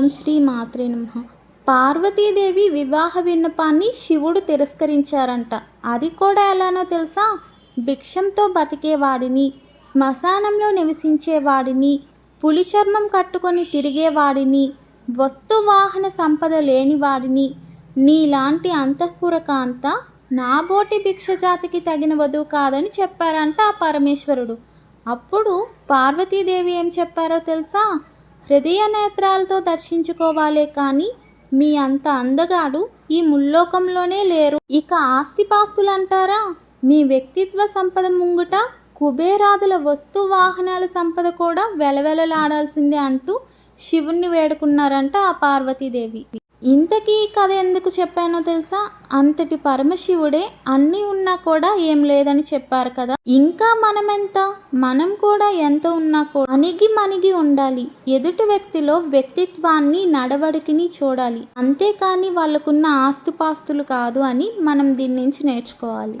ఓం శ్రీ మాత్రే నమః. పార్వతీదేవి వివాహ విన్నపాన్ని శివుడు తిరస్కరించారంట. అది కూడా ఎలానో తెలుసా? భిక్షంతో బతికేవాడిని శ్మశానంలో నివసించేవాడిని పులి చర్మం కట్టుకొని తిరిగేవాడిని వస్తువాహన సంపద లేనివాడిని నీలాంటి అంతఃపురకాంత నాబోటి భిక్ష జాతికి తగిన వధువు కాదని చెప్పారంట ఆ పరమేశ్వరుడు. అప్పుడు పార్వతీదేవి ఏం చెప్పారో తెలుసా? హృదయ నేత్రాలతో దర్శించుకోవాలే కానీ మీ అంత అందగాడు ఈ ముల్లోకంలోనే లేరు. ఇక ఆస్తిపాస్తులంటారా? మీ వ్యక్తిత్వ సంపద ముంగుట కుబేరాదుల వస్తు వాహనాల సంపద కూడా వెలవెలలాడాల్సిందే అంటూ శివుణ్ణి వేడుకున్నారంట ఆ పార్వతీదేవి. ఇంతకీ కథ ఎందుకు చెప్పానో తెలుసా? అంతటి పరమశివుడే అన్నీ ఉన్నా కూడా ఏం లేదని చెప్పారు కదా. ఇంకా మనమెంత? మనం కూడా ఎంత ఉన్నా కూడా అణిగి మణిగి ఉండాలి. ఎదుటి వ్యక్తిలో వ్యక్తిత్వాన్ని నడవడికిని చూడాలి. అంతేకాని వాళ్ళకున్న ఆస్తుపాస్తులు కాదు అని మనం దీని నుంచి నేర్చుకోవాలి.